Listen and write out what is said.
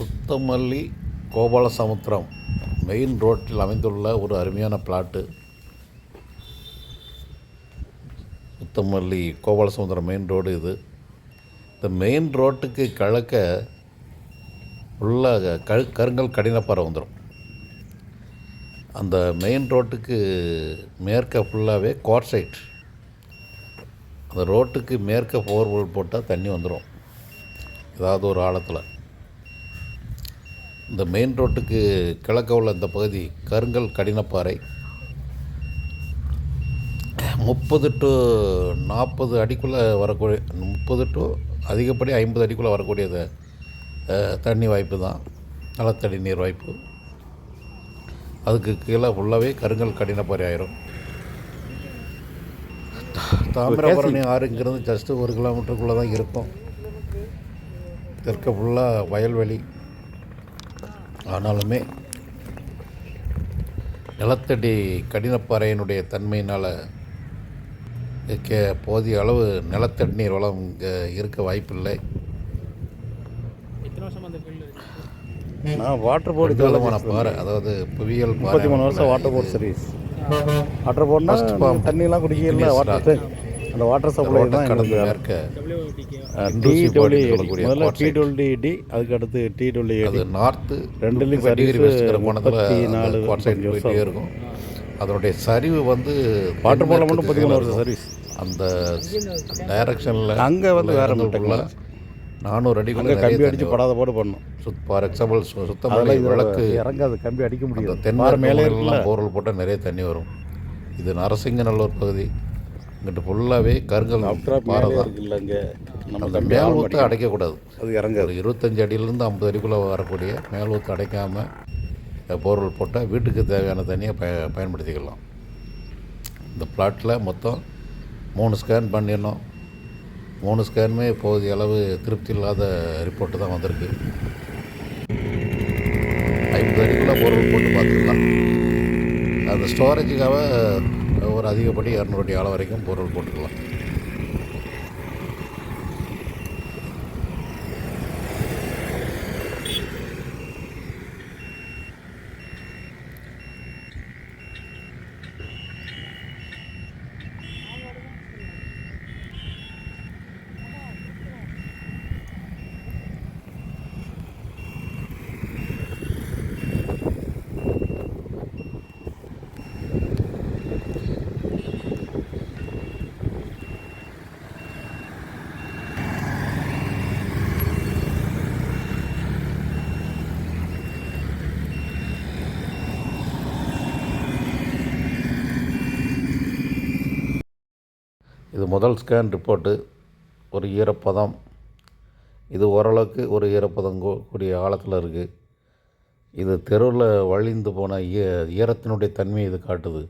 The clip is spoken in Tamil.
சுத்தமல்லி கோபாலசமுத்திரம் மெயின் ரோட்டில் அமைந்துள்ள ஒரு அருமையான plot Suthamalli Gopalasamudram main road இது. இந்த மெயின் ரோட்டுக்கு கிழக்க உள்ள கழு கருங்கல் கடினப்பாறை வந்துடும் அந்த மெயின் ரோட்டுக்கு மேற்க ஃபுல்லாகவே கோர்சைட் அந்த ரோட்டுக்கு மேற்க போர்வெல் போட்டால் தண்ணி வந்துடும் ஏதாவது ஒரு ஆழத்தில். இந்த மெயின் ரோட்டுக்கு கிழக்க உள்ள இந்த பகுதி கருங்கல் கடினப்பாறை. முப்பது டு நாற்பது அடிக்குள்ளே வரக்கூடிய முப்பது டு அதிகப்படி ஐம்பது அடிக்குள்ளே வரக்கூடியது தண்ணி வாய்ப்பு தான். நிலத்தடி நீர் வாய்ப்பு. அதுக்கு கீழே ஃபுல்லாகவே கருங்கல் கடினப்பாறை ஆயிரும். தாமிரபரணி ஆறுங்கிறது ஜஸ்ட்டு ஒரு கிலோமீட்டருக்குள்ளே தான் இருக்கும். தெற்க ஃபுல்லாக வயல்வெளி. ஆனாலுமே நிலத்தடி கடினப்பாறையினுடைய தன்மையினால் கே போதிய அளவு நிலத்தடி நீர் வளம் இங்கே இருக்க வாய்ப்பில்லை. நான் வாட்டர் போர்டு விதமான பாறை அதாவது புவியியல் முப்பத்தி மூணு வருஷம் வாட்டர் போர்டு சர்வீஸ் வாட்டர் போர்டுனா. தண்ணியெல்லாம் குடிக்கல வாட்டர் அந்த வாட்டர் சப்ளை தான் கடந்து எங்களுக்கு மேற்க WDK D Intrusive W body சொல்லக்கூடிய முதல்ல டி quartzite. டபிள்யூ டி அதுக்கு அடுத்து டி டபிள்யூ அது நார்த்து ரெண்டுலேயும் முப்பத்தி நாலு போயிட்டே. இருக்கும். அதனுடைய சரிவு வந்து வாட்டர் போர்டில் மட்டும் வருஷம் இருக்கும். சர்வீஸ் அந்த டைரக்ஷனில் அங்கே வந்து வேற டெக்னாலஜி நானூறு அடிக்குள்ள கம்பி அடித்து படாத போட்டு பண்ணணும். சுத் ஃபார் எக்ஸாம்பிள் இது விளக்கு இறங்காது கம்பி அடிக்க முடியாது. தென்னை பாறை மேலே போர்வெல் போட்டால் நிறைய தண்ணி வரும். இது நரசிங்கநல்லூர் பகுதி. இங்கிட்டு ஃபுல்லாகவே கருங்கல் பாறை தான். நம்ம அந்த மேல் ஊற்று. அடைக்கக்கூடாது. அது இறங்காது. இருபத்தஞ்சி அடியிலேருந்து ஐம்பது அடிக்குள்ளே வரக்கூடிய மேல் ஊற்று அடைக்காமல் போர்வெல் போட்டால் வீட்டுக்கு தேவையான தண்ணியை பய பயன்படுத்திக்கலாம். இந்த பிளாட்டில் மொத்தம் மூணு ஸ்கேன் பண்ணிடணும். மூணு ஸ்கேனுமே போதிய அளவு திருப்தி இல்லாத ரிப்போர்ட்டு தான் வந்திருக்கு. ஐம்பது அடிக்குள்ளே போர்வெல் போட்டு பார்த்துக்கலாம். அந்த ஸ்டோரேஜுக்காக ஒரு அதிகப்படி இரநூறு அடி ஆழம் வரைக்கும் பொருள் போட்டுக்கலாம். இது முதல் ஸ்கேன் ரிப்போர்ட்டு ஒரு ஈரப்பதம். இது ஓரளவுக்கு ஒரு ஈரப்பதம் கூடிய ஆழத்தில் இருக்குது இது தெருவில் வழிந்து போன ஈ ஈரத்தினுடைய தன்மையை இது காட்டுது.